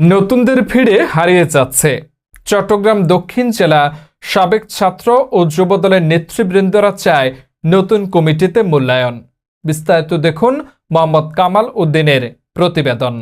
নতুনদের ভিড়ে হারিয়ে যাচ্ছে। চট্টগ্রাম দক্ষিণ জেলা সাবেক ছাত্র ও যুবদলের নেতৃবৃন্দরা চায় নতুন কমিটিতে মূল্যায়ন। বিস্তারিত দেখুন মোহাম্মদ কামাল উদ্দিনের প্রতিবেদন।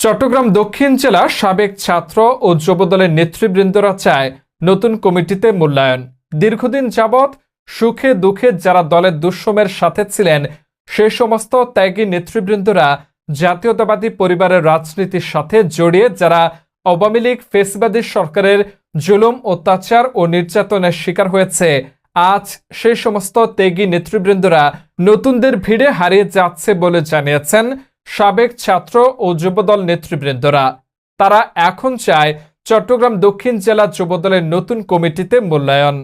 চট্টগ্রাম দক্ষিণ জেলা সাবেক ছাত্র ও যুবদলের নেতৃবৃন্দরা চায় নতুন কমিটিতে মূল্যায়ন। দীর্ঘদিন যাবৎ সুখে দুঃখে যারা দলের দুঃসময়ের সাথে ছিলেন, সে সমস্ত ত্যাগী নেতৃবৃন্দরা জাতীয়তাবাদী পরিবারের রাজনীতির সাথে জড়িয়ে যারা আওয়ামী লীগ, ফেসবাদী সরকারের জুলুম, অত্যাচার ও নির্যাতনের শিকার হয়েছে। আজ সেই সমস্ত ত্যাগী নেতৃবৃন্দরা নতুনদের ভিড়ে হারিয়ে যাচ্ছে বলে জানিয়েছেন সাবেক ছাত্র ও যুবদল নেতৃবৃন্দরা। তারা এখন চায় চট্টগ্রাম দক্ষিণ জেলা যুবদলের নতুন কমিটিতে মূল্যায়ন।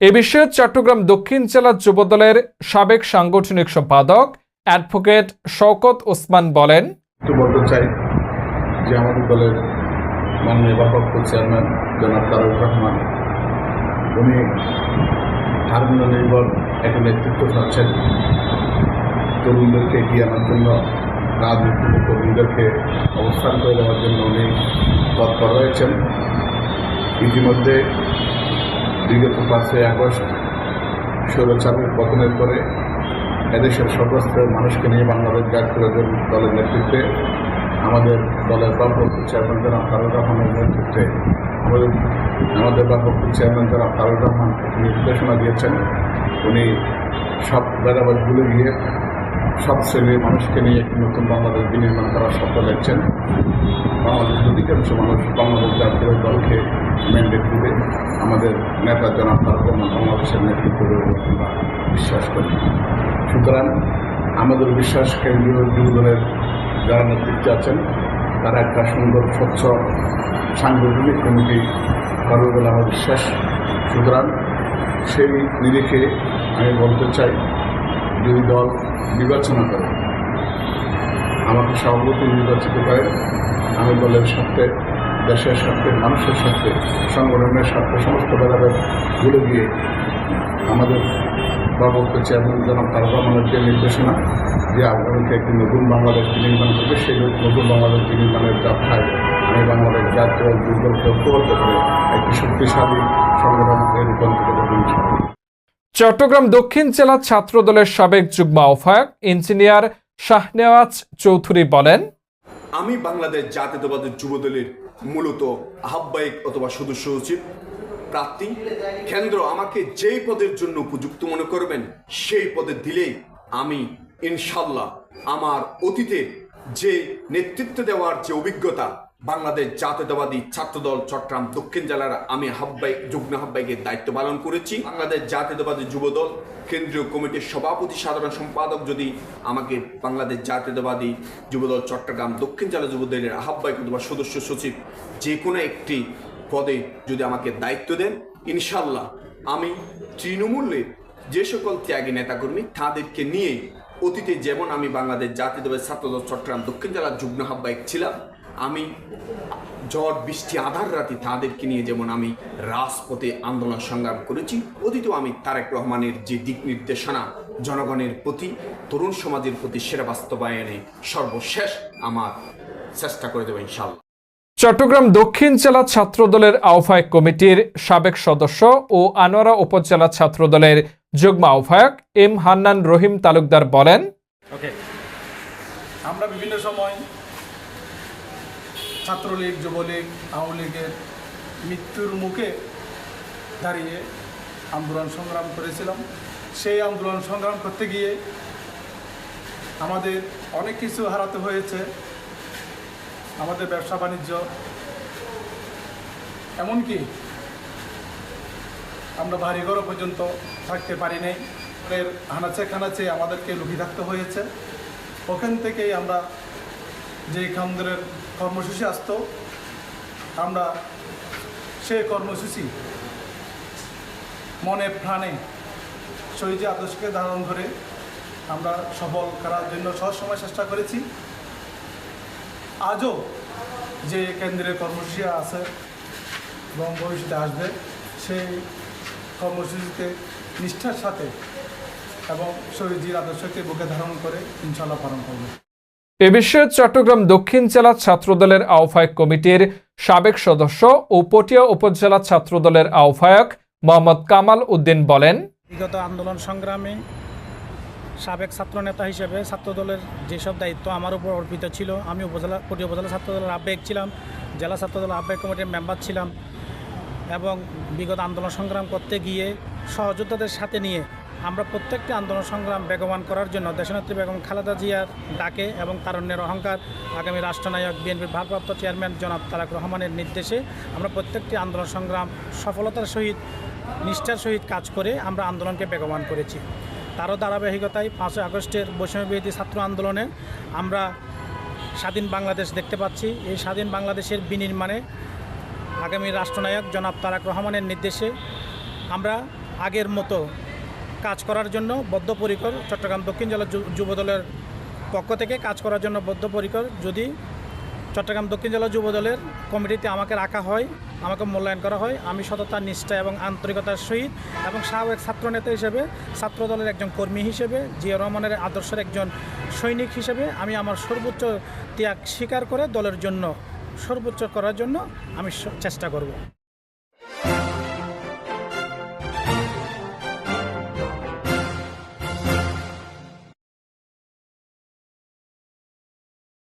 এ বিষয়ে চট্টগ্রাম দক্ষিণ জেলা যুবদলের সাবেক সাংগঠনিক সম্পাদক অ্যাডভোকেট শওকত ওসমান বলেন বলতে চাই যে আমাদের দলের মাননীয় ভারপ্রাপ্ত চেয়ারম্যান জনাব তারক রহমান, উনি হারমোনিয় নির্ভর একটা নেতৃত্ব চাচ্ছেন। তরুণদেরকে এগিয়ে আনার জন্য রাজনীতিক কর্মীদেরকে অবস্থান করে দেওয়ার জন্য উনি তৎপর রয়েছেন। ইতিমধ্যে বিগত পাঁচই আগস্ট ষোলো স্বৈরাচারের পতনের পরে এদেশের সর্বস্তরের মানুষকে নিয়ে বাংলাদেশ জাতীয় প্রয়োজন দলের নেতৃত্বে, আমাদের দলের ভারপ্রাপ্ত চেয়ারম্যান জনাব তারুর রহমানের নেতৃত্বে আমাদের আমাদের ভারপ্রাপ্ত চেয়ারম্যান জনাব তারুর রহমান নির্দেশনা দিয়েছেন। উনি সব ভেদাভেদ ভুলে গিয়ে সব শ্রেণির মানুষকে নিয়ে একটি নতুন বাংলাদেশ বিনির্মাণ করার স্বপ্ন দেখছেন। বাংলাদেশের অধিকাংশ মানুষ বাংলাদেশ জাতীয় দলকে ম্যান্ডেট দিবে আমাদের নেতা জনাব রহমান বাংলাদেশের নেতৃত্ব আমরা বিশ্বাস করি। সুতরাং আমাদের বিশ্বাস কেন্দ্রীয় যুবদলের যারা নেতৃত্বে আছেন, তারা একটা সুন্দর, স্বচ্ছ, সাংগঠনিক কমিটি করবে বলে আমার বিশ্বাস। সুতরাং সেই নিরিখে আমি বলতে চাই, যদি দল বিবেচনা করে, আমাকে সভাপতি নির্বাচিত করে, আমি দলের স্বার্থে দেশের স্বার্থে মানুষের স্বার্থে সংগঠনের স্বার্থে সমস্ত ভেদাভেদ ভুলে গিয়ে আমাদের ভারপ্রাপ্ত চেয়ারম্যান জনাব তারক যে নির্দেশনা যে আগামীতে একটি নতুন বাংলাদেশ বিনির্মাণ করবে সেই নতুন বাংলাদেশ বিনির্মাণের যাত্রায় আমি বাংলাদেশ জাতীয় দুর্বলকে ঐক্যবদ্ধ করে একটি শক্তিশালী সংগঠনকে রূপান্তরিত ইনশাআল্লাহ। চট্টগ্রাম দক্ষিণ জেলা ছাত্রদলের সাবেক যুগ্ম আহ্বায়ক ইঞ্জিনিয়ার শাহনেওয়াজ চৌধুরী বলেন আমি বাংলাদেশ জাতীয়তাবাদী যুবদলের মূলত আহ্বায়ক অথবা সদস্য সচিব প্রার্থী। কেন্দ্র আমাকে যেই পদের জন্য উপযুক্ত মনে করবেন, সেই পদে দিলেই আমি ইনশাল্লাহ আমার অতীতে যে নেতৃত্ব দেওয়ার যে অভিজ্ঞতা বাংলাদেশ জাতীয়তাবাদী ছাত্রদল চট্টগ্রাম দক্ষিণ জেলার আমি হাব্বাই, যুগ্ম আহ্বায়কের দায়িত্ব পালন করেছি। বাংলাদেশ জাতীয়তাবাদী যুবদল, কেন্দ্রীয় কমিটির সভাপতি, সাধারণ সম্পাদক যদি আমাকে বাংলাদেশ জাতীয়তাবাদী যুবদল চট্টগ্রাম দক্ষিণ জেলা যুবদলের আহ্বায়ক অথবা সদস্য সচিব যে কোনো একটি পদে যদি আমাকে দায়িত্ব দেন ইনশাল্লাহ আমি তৃণমূলের যে সকল ত্যাগী নেতাকর্মী তাদেরকে নিয়ে অতীতে যেমন আমি বাংলাদেশ জাতীয়তাবাদী ছাত্রদল চট্টগ্রাম দক্ষিণ জেলার যুগ্ম আহ্বায়ক ছিলাম আমি ঝড় বৃষ্টি আধার রাতে তাদেরকে নিয়ে যেমন আমি রাজপথে আন্দোলন সংগ্রাম করেছি অতীতেও আমি তারেক রহমানের যে দিক নির্দেশনা জনগণের প্রতি তরুণ সমাজের প্রতি সেরা বাস্তবায়নে সর্বশেষ আমার চেষ্টা করে দেবো ইনশাল্লাহ চট্টগ্রাম দক্ষিণ জেলা ছাত্রদলের আহ্বায়ক কমিটির সাবেক সদস্য ও আনোয়ারা উপজেলা ছাত্রদলের যুগ্ম আহ্বায়ক এম হান্নান রহিম তালুকদার বলেন ওকে আমরা বিভিন্ন সময় ছাত্রলীগ, যুবলীগ, আওয়ামী লীগের মৃত্যুর মুখে দাঁড়িয়ে আন্দোলন সংগ্রাম করেছিলাম। সেই আন্দোলন সংগ্রাম করতে গিয়ে আমাদের অনেক কিছু হারাতে হয়েছে। আমাদের ব্যবসা বাণিজ্য, এমনকি আমরা বাড়িঘরও পর্যন্ত থাকতে পারি নাই। এর হানাচে খানাচে আমাদেরকে লুকিয়ে থাকতে হয়েছে। ওখান থেকেই আমরা যে কেন্দ্রের কর্মসূচি আসতো, আমরা সেই কর্মসূচি মনে প্রাণে শহীদ আদর্শকে ধারণ করে আমরা সফল করার জন্য সবসময় চেষ্টা করেছি। আজও যে কেন্দ্রের কর্মসূচি আছে এবং ভবিষ্যতে আসবে, সেই কর্মসূচিতে নিষ্ঠার সাথে এবং শহীদজির আদর্শকে বুকে ধারণ করে ইনশাল্লাহ পালন করবে। এ বিষয়ে চট্টগ্রাম দক্ষিণ জেলা ছাত্রদলের আহ্বায়ক কমিটির সাবেক সদস্য ও পটিয়া উপজেলা ছাত্রদলের আহ্বায়ক মোহাম্মদ কামাল উদ্দিন বলেন, বিগত আন্দোলন সংগ্রামে সাবেক ছাত্রনেতা হিসেবে ছাত্রদলের যেসব দায়িত্ব আমার উপর অর্পিত ছিল, আমি উপজেলা কোটি উপজেলা ছাত্রদলের আহ্বায়ক ছিলাম, জেলা ছাত্রদলের আহ্বায়ক কমিটির মেম্বার ছিলাম এবং বিগত আন্দোলন সংগ্রাম করতে গিয়ে সহযোদ্ধাদের সাথে নিয়ে আমরা প্রত্যেকটি আন্দোলন সংগ্রাম বেগবান করার জন্য দেশনেত্রী বেগম খালেদা জিয়ার ডাকে এবং তারণ্যের অহংকার আগামী রাষ্ট্রনায়ক বিএনপির ভারপ্রাপ্ত চেয়ারম্যান জনাব তারাক রহমানের নির্দেশে আমরা প্রত্যেকটি আন্দোলন সংগ্রাম সফলতার সহিত, নিষ্ঠার সহিত কাজ করে আমরা আন্দোলনকে বেগবান করেছি। তারও ধারাবাহিকতায় পাঁচই আগস্টের বৈষম্যবিরোধী ছাত্র আন্দোলনে আমরা স্বাধীন বাংলাদেশ দেখতে পাচ্ছি। এই স্বাধীন বাংলাদেশের বিনির্মাণে আগামী রাষ্ট্রনায়ক জনাব তারাক রহমানের নির্দেশে আমরা আগের মতো কাজ করার জন্য বদ্ধপরিকর, চট্টগ্রাম দক্ষিণ জেলা যুবদলের পক্ষ থেকে কাজ করার জন্য বদ্ধপরিকর। যদি চট্টগ্রাম দক্ষিণ জেলা যুবদলের কমিটিতে আমাকে রাখা হয়, আমাকে মূল্যায়ন করা হয়, আমি সততা, নিষ্ঠা এবং আন্তরিকতার সহিত এবং সাবেক ছাত্রনেতা হিসেবে ছাত্রদলের একজন কর্মী হিসেবে, জিয়া রহমানের আদর্শের একজন সৈনিক হিসেবে আমি আমার সর্বোচ্চ ত্যাগ স্বীকার করে দলের জন্য, সর্বোচ্চ করার জন্য আমি চেষ্টা করব।